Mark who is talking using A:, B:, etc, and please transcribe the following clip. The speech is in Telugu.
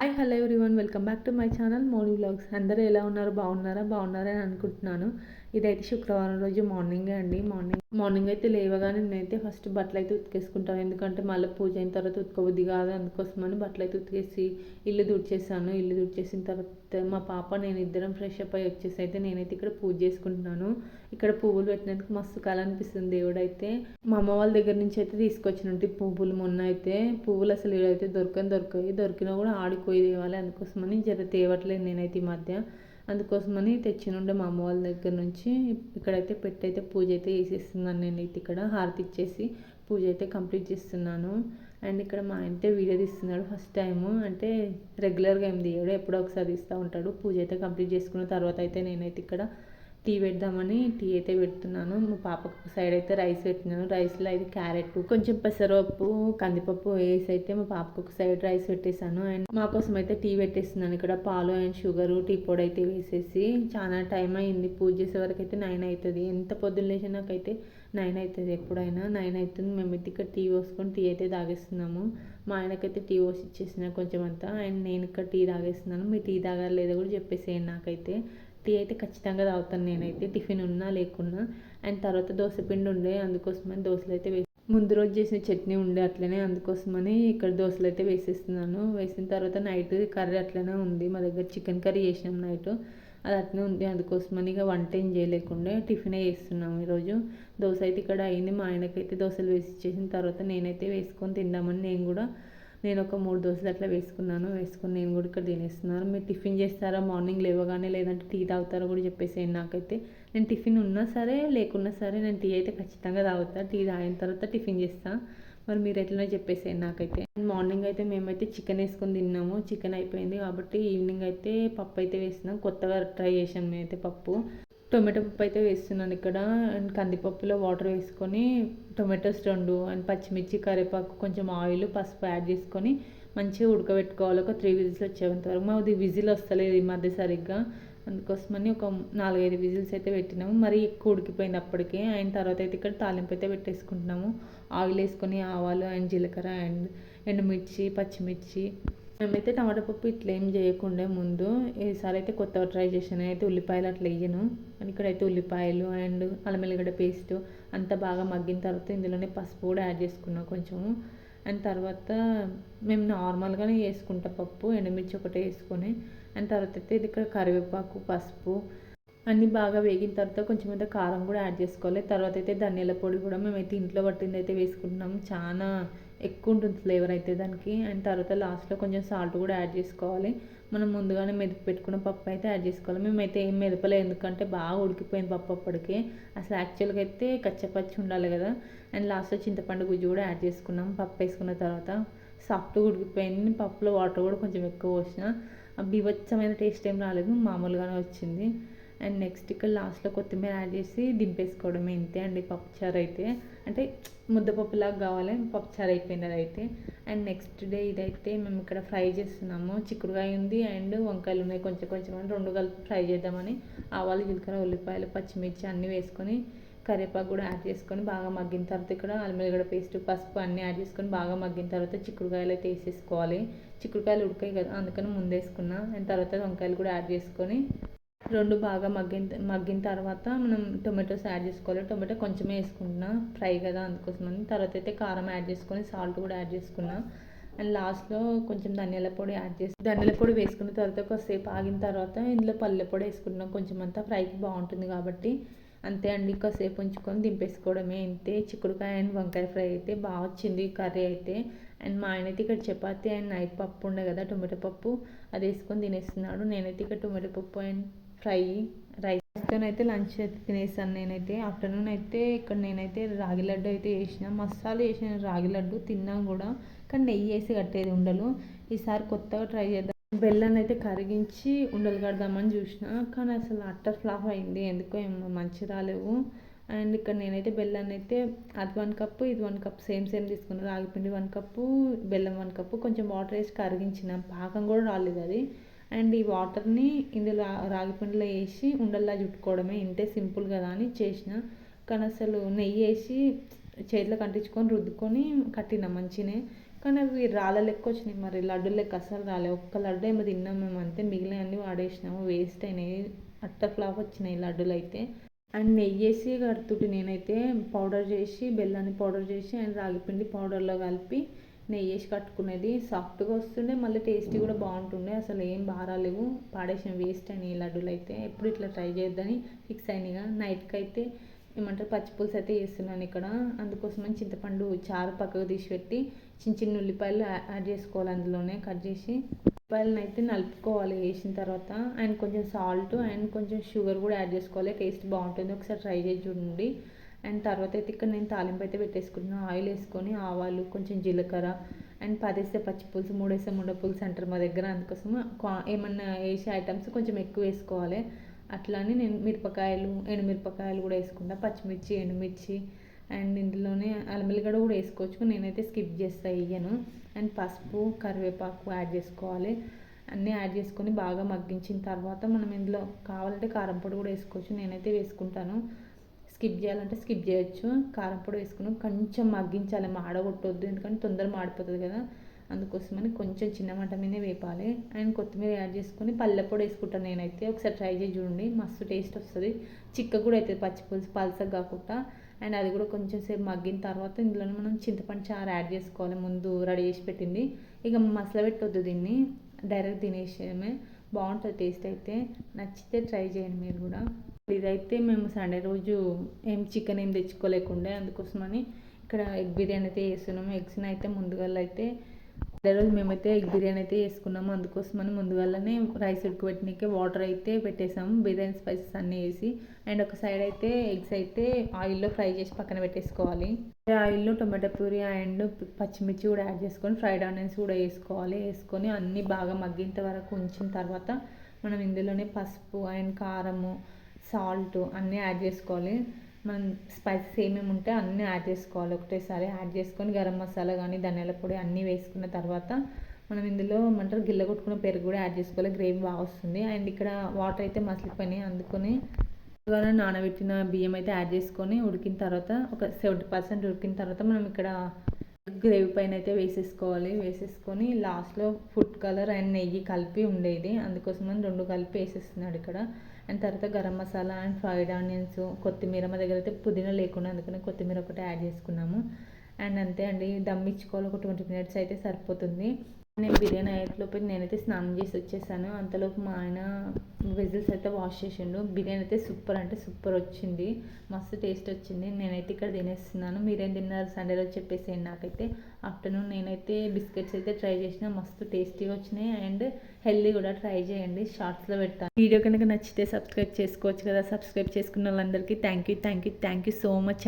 A: Hi hello everyone welcome back to my channel Modi vlogs అందరూ ఎలా ఉన్నారు? బాగున్నారా? బాగున్నారా అని అనుకుంటున్నాను. ఇదైతే శుక్రవారం రోజు మార్నింగే అండి. మార్నింగ్ మార్నింగ్ అయితే లేవగానే నేనైతే ఫస్ట్ బట్టలు అయితే ఉతికేసుకుంటాను. ఎందుకంటే మళ్ళీ పూజ అయిన తర్వాత ఉతుకోబుద్ది కాదు అందుకోసమని బట్టలు అయితే ఉతికేసి ఇల్లు తుడిచేసాను ఇల్లు దుడిచేసిన తర్వాత మా పాప నేను ఇద్దరం ఫ్రెష్ అప్ అయ్యి వచ్చేసి అయితే నేనైతే ఇక్కడ పూజ చేసుకుంటున్నాను. ఇక్కడ పువ్వులు పెట్టినందుకు మస్తు కళ అనిపిస్తుంది దేవుడైతే. మా అమ్మ వాళ్ళ దగ్గర నుంచి అయితే తీసుకొచ్చినట్టు పువ్వులు మొన్న అయితే. పువ్వులు అసలు అయితే దొరకని దొరకాయి దొరికినా కూడా ఆడిపోయి తేవాలి అందుకోసమని జర తేవట్లేదు నేనైతే ఈ మధ్య. అందుకోసమని తెచ్చినుండే మా అమ్మ వాళ్ళ దగ్గర నుంచి. ఇక్కడైతే పెట్టయితే పూజ అయితే చేసేస్తున్నాను నేను అయితే ఇక్కడ. హారతి ఇచ్చేసి పూజ అయితే కంప్లీట్ చేస్తున్నాను. అండ్ ఇక్కడ మా ఆయనతే వీడియో తీస్తున్నాడు ఫస్ట్ టైము. అంటే రెగ్యులర్గా ఏం తీయడు ఎప్పుడో ఒకసారి తీస్తూ ఉంటాడు. పూజ అయితే కంప్లీట్ చేసుకున్న తర్వాత అయితే నేనైతే ఇక్కడ టీ పెడదామని టీ అయితే పెడుతున్నాను. మా పాపకు ఒక సైడ్ అయితే రైస్ పెట్టినాను. రైస్లో అయితే క్యారెట్ కొంచెం పెసరపప్పు కందిపప్పు వేసి అయితే మా పాపకు ఒక సైడ్ రైస్ పెట్టేశాను. అండ్ మా కోసం అయితే టీ పెట్టేస్తున్నాను. ఇక్కడ పాలు అండ్ షుగరు టీ పొడి అయితే వేసేసి చాలా టైం అయింది పూజ చేసే వరకు అయితే నైన్ అవుతుంది. ఎంత పొద్దున్న లేచి నాకైతే నైన్ అవుతుంది. ఎప్పుడైనా నైన్ అవుతుంది. మేమైతే ఇక్కడ టీ పోసుకొని టీ అయితే తాగేస్తున్నాము. మా ఆయనకైతే టీ పోసి ఇచ్చేసిన కొంచెం అంతా. అండ్ నేను ఇక్కడ టీ తాగేస్తున్నాను. మీరు టీ తాగాలి కూడా చెప్పేసేయండి నాకైతే. టీ అయితే ఖచ్చితంగా తాగుతాను నేనైతే. టిఫిన్ ఉన్నా లేకున్నా. అండ్ తర్వాత దోశ పిండి ఉండే అందుకోసమని దోశలు అయితే వేసి ముందు రోజు చేసిన చట్నీ ఉండే అట్లనే అందుకోసమని ఇక్కడ దోశలు అయితే వేసేస్తున్నాను. వేసిన తర్వాత నైట్ కర్రీ అట్లనే ఉంది. మా దగ్గర చికెన్ కర్రీ చేసినాం నైట్. అది అట్లనే ఉంది. అందుకోసమని ఇక వంట ఏం చేయలేకుండా టిఫినే వేస్తున్నాం ఈరోజు. దోశ అయితే ఇక్కడ అయింది. మా ఆయనకైతే దోశలు వేసి ఇచ్చేసిన తర్వాత నేనైతే వేసుకొని తిందామని నేను కూడా నేను ఒక మూడు దోశలు అట్లా వేసుకున్నాను. వేసుకుని నేను కూడా ఇక్కడ తినేస్తున్నాను. మీరు టిఫిన్ చేస్తారా? మార్నింగ్ లేవగానే లేదంటే టీ తాగుతారో కూడా చెప్పేసేయండి నాకైతే. నేను టిఫిన్ ఉన్నా సరే లేకున్నా సరే నేను టీ అయితే ఖచ్చితంగా తాగుతా. టీ తాగిన తర్వాత టిఫిన్ చేస్తాను మరి మీరు ఎట్లనో చెప్పేసేయండి నాకైతే. మార్నింగ్ అయితే మేమైతే చికెన్ వేసుకొని తిన్నాము. చికెన్ అయిపోయింది కాబట్టి ఈవినింగ్ అయితే పప్పు అయితే వేసినాం కొత్తగా ట్రై చేసాం మేమైతే పప్పు. టొమాటో పప్పు అయితే వేస్తున్నాను ఇక్కడ. అండ్ కందిపప్పులో వాటర్ వేసుకొని టొమాటోస్ రెండు అండ్ పచ్చిమిర్చి కరివేపాకు కొంచెం ఆయిల్ పసుపు యాడ్ చేసుకొని మంచిగా ఉడకబెట్టుకోవాలి. ఒక త్రీ విజిల్స్ వచ్చేంత వరకు. మాది విజిల్ వస్తలేదు ఈ మధ్య సరిగ్గా. అందుకోసమని ఒక నాలుగైదు విజిల్స్ అయితే పెట్టినాము. మరి ఎక్కువ ఉడికిపోయింది అప్పటికే అండ్ తర్వాత అయితే ఇక్కడ తాలింపు అయితే పెట్టేసుకుంటున్నాము. ఆయిల్ వేసుకొని ఆవాలు అండ్ జీలకర్ర అండ్ ఎండుమిర్చి పచ్చిమిర్చి మేమైతే టమాటా పప్పు ఇట్లా ఏం చేయకుండా ముందు ఈసారి అయితే కొత్తగా ట్రై చేశాను. అయితే ఉల్లిపాయలు అట్లా వేయను. ఇక్కడైతే ఉల్లిపాయలు అండ్ అల్లం ఎల్లిగడ్డ పేస్ట్ అంతా బాగా మగ్గిన తర్వాత ఇందులోనే పసుపు కూడా యాడ్ చేసుకున్నాం కొంచెము. అండ్ తర్వాత మేము నార్మల్గానే వేసుకుంటాం పప్పు ఎండుమిర్చి ఒకటే వేసుకొని అండ్ తర్వాత అయితే ఇది ఇక్కడ కరివేపాకు పసుపు అన్నీ బాగా వేగిన తర్వాత కొంచెం అయితే కారం కూడా యాడ్ చేసుకోవాలి. తర్వాత అయితే ధనియాల పొడి కూడా మేమైతే ఇంట్లో పట్టింది అయితే వేసుకుంటున్నాం చాలా ఎక్కువ ఉంటుంది ఫ్లేవర్ అయితే దానికి. అండ్ తర్వాత లాస్ట్లో కొంచెం సాల్ట్ కూడా యాడ్ చేసుకోవాలి. మనం ముందుగానే మెదపి పెట్టుకున్న పప్పు అయితే యాడ్ చేసుకోవాలి. మేమైతే ఏం మెదపలేదు ఎందుకంటే బాగా ఉడికిపోయింది పప్పు అప్పటికే. అసలు యాక్చువల్గా అయితే కచ్చపచ్చి ఉండాలి కదా. అండ్ లాస్ట్లో చింతపండు గుజ్జు కూడా యాడ్ చేసుకున్నాం పప్పు వేసుకున్న తర్వాత. సాఫ్ట్గా ఉడికిపోయింది. పప్పులో వాటర్ కూడా కొంచెం ఎక్కువ పోసిన. బీభత్సమైన టేస్ట్ ఏం రాలేదు మామూలుగానే వచ్చింది. అండ్ నెక్స్ట్ ఇక్కడ లాస్ట్లో కొత్తిమీర యాడ్ చేసి దింపేసుకోవడం ఇంతే అండి పప్పుచారు అయితే. అంటే ముద్దపప్పులాగా కావాలి పప్పుచారు అయిపోయింది అదైతే అండ్ నెక్స్ట్ డే ఇదైతే మేము ఇక్కడ ఫ్రై చేస్తున్నాము. చిక్కుడుకాయ ఉంది అండ్ వంకాయలు ఉన్నాయి. కొంచెం కొంచెం అని రెండు కలిపి ఫ్రై చేద్దామని ఆవాలు జీలకర్ర ఉల్లిపాయలు పచ్చిమిర్చి అన్నీ వేసుకొని కరివేపాకు కూడా యాడ్ చేసుకొని బాగా మగ్గిన తర్వాత ఇక్కడ అల్లిగడ్డ పేస్ట్ పసుపు అన్నీ యాడ్ చేసుకొని బాగా మగ్గిన తర్వాత చిక్కుడుకాయలు అయితే వేసేసుకోవాలి. చిక్కుడుకాయలు ఉడకాయి కదా అందుకని ముందేసుకున్నా. అండ్ తర్వాత వంకాయలు కూడా యాడ్ చేసుకొని రెండు బాగా మగ్గిన మగ్గిన తర్వాత మనం టొమాటోస్ యాడ్ చేసుకోవాలి. టొమాటో కొంచెమే వేసుకుంటున్నా. ఫ్రై కదా అందుకోసమని. తర్వాత అయితే కారం యాడ్ చేసుకొని సాల్ట్ కూడా యాడ్ చేసుకున్నా. అండ్ లాస్ట్లో కొంచెం ధనియాల పొడి యాడ్ చేసి ధనియాల పొడి వేసుకున్న తర్వాత కొద్దిసేపు ఆగిన తర్వాత ఇందులో పల్లె పొడి వేసుకుంటున్నాం కొంచెం అంతా ఫ్రైకి బాగుంటుంది కాబట్టి. అంతే అండి. కాసేపు ఉంచుకొని దింపేసుకోవడమే అంతే చిక్కుడుకాయ అండ్ వంకాయ ఫ్రై అయితే బాగా వచ్చింది కర్రీ అయితే. అండ్ మా ఆయన అయితే ఇక్కడ చపాతి అండ్ నైట్ పప్పు ఉండే కదా టొమాటో పప్పు. అది వేసుకొని తినేస్తున్నాడు. నేనైతే ఇక్కడ టొమాటో పప్పు అండ్ ఫ్రై రైస్తో అయితే లంచ్ అయితే తినేసాను నేనైతే. ఆఫ్టర్నూన్ అయితే ఇక్కడ నేనైతే రాగి లడ్డు అయితే వేసిన. మసాలా వేసిన రాగి లడ్డు తిన్నా కూడా. కానీ నెయ్యి వేసి కట్టేది ఉండలు. ఈసారి కొత్తగా ట్రై చేద్దాం. బెల్లాన్ని అయితే కరిగించి ఉండలు కడదామని చూసిన. కానీ అసలు అట్టర్ ఫ్లాప్ అయింది. ఎందుకో ఏమో మంచి రాలేవు. అండ్ ఇక్కడ నేనైతే బెల్లాన్ని అయితే అది వన్ కప్పు ఇది వన్ కప్ సేమ్ సేమ్ తీసుకున్నాను రాగిపిండి వన్ కప్పు బెల్లం వన్ కప్పు కొంచెం వాటర్ వేసి కరిగించిన. పాకం కూడా రాలేదు అది. అండ్ ఈ వాటర్ని ఇందులో రాగిపిండిలో వేసి ఉండల్లా చుట్టుకోవడమే. ఇంతే సింపుల్ కదా అని చేసిన. కానీ అసలు నెయ్యి వేసి చేతిలో కంటించుకొని రుద్దుకొని కట్టిన మంచినే. కానీ అవి రాళ్ళ లెక్క వచ్చినాయి మరి. లడ్డు లెక్క అసలు రాలే. ఒక్క లడ్డు ఏమో తిన్నాం మేము అంతే. మిగిలిన అన్ని వాడేసినాము. వేస్ట్ అయినాయి. అట్ట ఫ్లాప్ వచ్చినాయి లడ్డులు అయితే. అండ్ నెయ్యి వేసి కడుతుంటే నేనైతే పౌడర్ చేసి బెల్లాన్ని పౌడర్ చేసి అండ్ రాగిపిండి పౌడర్లో కలిపి నెయ్యి వేసి కట్టుకునేది. సాఫ్ట్గా వస్తుండే మళ్ళీ టేస్టీ కూడా బాగుంటుండే. అసలు ఏం బాగాలేవు పాడేసిన వేస్ట్ అయినాయి లడ్డూలు అయితే ఎప్పుడు ఇట్లా ట్రై చేయొద్దని ఫిక్స్ అయినాయిగా. నైట్కి అయితే ఏమంటారు పచ్చిపులుసు అయితే వేస్తున్నాను ఇక్కడ. అందుకోసమని చింతపండు చారు పక్కకు తీసి పెట్టి చిన్న చిన్న ఉల్లిపాయలు యాడ్ చేసుకోవాలి అందులోనే కట్ చేసి. ఉల్లిపాయలను అయితే నలుపుకోవాలి వేసిన తర్వాత. అండ్ కొంచెం సాల్ట్ అండ్ కొంచెం షుగర్ కూడా యాడ్ చేసుకోవాలి. టేస్ట్ బాగుంటుంది. ఒకసారి ట్రై చేసి చూడండి. అండ్ తర్వాత అయితే ఇక్కడ నేను తాలింపు అయితే పెట్టేసుకున్నాను ఆయిల్ వేసుకొని ఆవాలు కొంచెం జీలకర్ర అండ్ పదేస్తే పచ్చి పులుసు మూడేస్తే ముండ పులుసు అంటారు మా దగ్గర. అందుకోసం ఏమన్నా వేసే ఐటమ్స్ కొంచెం ఎక్కువ వేసుకోవాలి. అట్లానే నేను మిరపకాయలు ఎండుమిరపకాయలు కూడా వేసుకుంటా. పచ్చిమిర్చి ఎండుమిర్చి అండ్ ఇందులోనే అల్లమెల్లిగడ్డ కూడా వేసుకోవచ్చు. నేనైతే స్కిప్ చేస్తా వేయను. అండ్ పసుపు కరివేపాకు యాడ్ చేసుకోవాలి. అన్నీ యాడ్ చేసుకొని బాగా మగ్గించిన తర్వాత మనం ఇందులో కావాలంటే కారం పొడి కూడా వేసుకోవచ్చు. నేనైతే వేసుకుంటాను. స్కిప్ చేయాలంటే స్కిప్ చేయొచ్చు. కారం పొడి వేసుకుని కొంచెం మగ్గించాలి. మాడగొట్టొద్దు ఎందుకంటే తొందరగా మాడిపోతుంది కదా. అందుకోసమని కొంచెం చిన్న మంట మీదే వేపాలి. అండ్ కొత్తిమీర యాడ్ చేసుకొని పల్లె పొడి వేసుకుంటాను నేనైతే. ఒకసారి ట్రై చేసి చూడండి. మస్తు టేస్ట్ వస్తుంది. చిక్క కూడా అవుతుంది పచ్చి పులుసు పలసగా కాకుండా. అండ్ అది కూడా కొంచెం సేపు మగ్గిన తర్వాత ఇందులోనే మనం చింతపండు చారు యాడ్ చేసుకోవాలి. ముందు రెడీ చేసి పెట్టింది. ఇక మసాలా పెట్టొద్దు దీన్ని. డైరెక్ట్ తినేసేయడమే. బాగుంటుంది టేస్ట్ అయితే. నచ్చితే ట్రై చేయండి మీరు కూడా. ఇదైతే మేము సండే రోజు ఏం చికెన్ ఏం తెచ్చుకోలేకుండే అందుకోసమని ఇక్కడ ఎగ్ బిర్యానీ అయితే చేస్తున్నాము ఎగ్స్ని అయితే ముందుగా అయితే అదే రోజు మేమైతే ఎగ్ బిర్యానీ అయితే వేసుకున్నాము అందుకోసమని ముందుగానే రైస్ ఉడకబెట్టడానికి వాటర్ అయితే పెట్టేసాము. బిర్యానీ స్పైసెస్ అన్నీ వేసి అండ్ ఒక సైడ్ అయితే ఎగ్స్ అయితే ఆయిల్లో ఫ్రై చేసి పక్కన పెట్టేసుకోవాలి. ఆయిల్లో టొమాటో పూరి అండ్ పచ్చిమిర్చి కూడా యాడ్ చేసుకొని ఫ్రైడ్ ఆనియన్స్ కూడా వేసుకోవాలి. వేసుకొని అన్నీ బాగా మగ్గినంత వరకు ఉంచిన తర్వాత మనం ఇందులోనే పసుపు అండ్ కారము సాల్ట్ అన్నీ యాడ్ చేసుకోవాలి. మనం స్పైసెస్ ఏమేమి ఉంటే అన్నీ యాడ్ చేసుకోవాలి. ఒకటేసారి యాడ్ చేసుకొని గరం మసాలా కానీ ధనియాల పొడి అన్నీ వేసుకున్న తర్వాత మనం ఇందులో ఏమంటారు? గిల్ల కొట్టుకున్న పెరుగు కూడా యాడ్ చేసుకోవాలి. గ్రేవీ బాగా వస్తుంది. అండ్ ఇక్కడ వాటర్ అయితే మసిలిపోయినాయి. అందుకొని నానబెట్టిన బియ్యం అయితే యాడ్ చేసుకొని ఉడికిన తర్వాత ఒక సెవెంటీ పర్సెంట్ ఉడికిన తర్వాత మనం ఇక్కడ గ్రేవీ పైన అయితే వేసేసుకోవాలి. వేసేసుకొని లాస్ట్లో ఫుడ్ కలర్ అండ్ నెయ్యి కలిపి ఉండేది. అందుకోసం రెండు కలిపి వేసేస్తున్నాడు ఇక్కడ. అండ్ తర్వాత garam masala and fried onions కొత్తిమీర మా దగ్గర అయితే పుదీనా లేకుండా అందుకని కొత్తిమీర ఒకటి యాడ్ చేసుకున్నాము. అండ్ అంతే అండి దమ్ ఇచ్చుకోవాలి ఒక ట్వంటీ మినిట్స్ అయితే సరిపోతుంది. నేను బిర్యానీ అయ్యేలోపు నేనైతే స్నానం చేసి వచ్చేసాను. అంతలోపు మా ఆయన వెజిల్స్ అయితే వాష్ చేసిండు. బిర్యానీ అయితే సూపర్ అంటే సూపర్ వచ్చింది. మస్తు టేస్ట్ వచ్చింది. నేనైతే ఇక్కడ తినేస్తున్నాను. మీరేం తిన్నారు? సండే రోజు చెప్పేసేయండి నాకైతే. ఆఫ్టర్నూన్ నేనైతే బిస్కెట్స్ అయితే ట్రై చేసిన. మస్తు టేస్టీగా వచ్చినాయి. అండ్ హెల్దీ కూడా ట్రై చేయండి. షార్ట్స్లో పెడతాను. వీడియో కనుక నచ్చితే సబ్స్క్రైబ్ చేసుకోవచ్చు కదా. సబ్స్క్రైబ్ చేసుకున్న వాళ్ళందరికీ thank you thank you thank you so much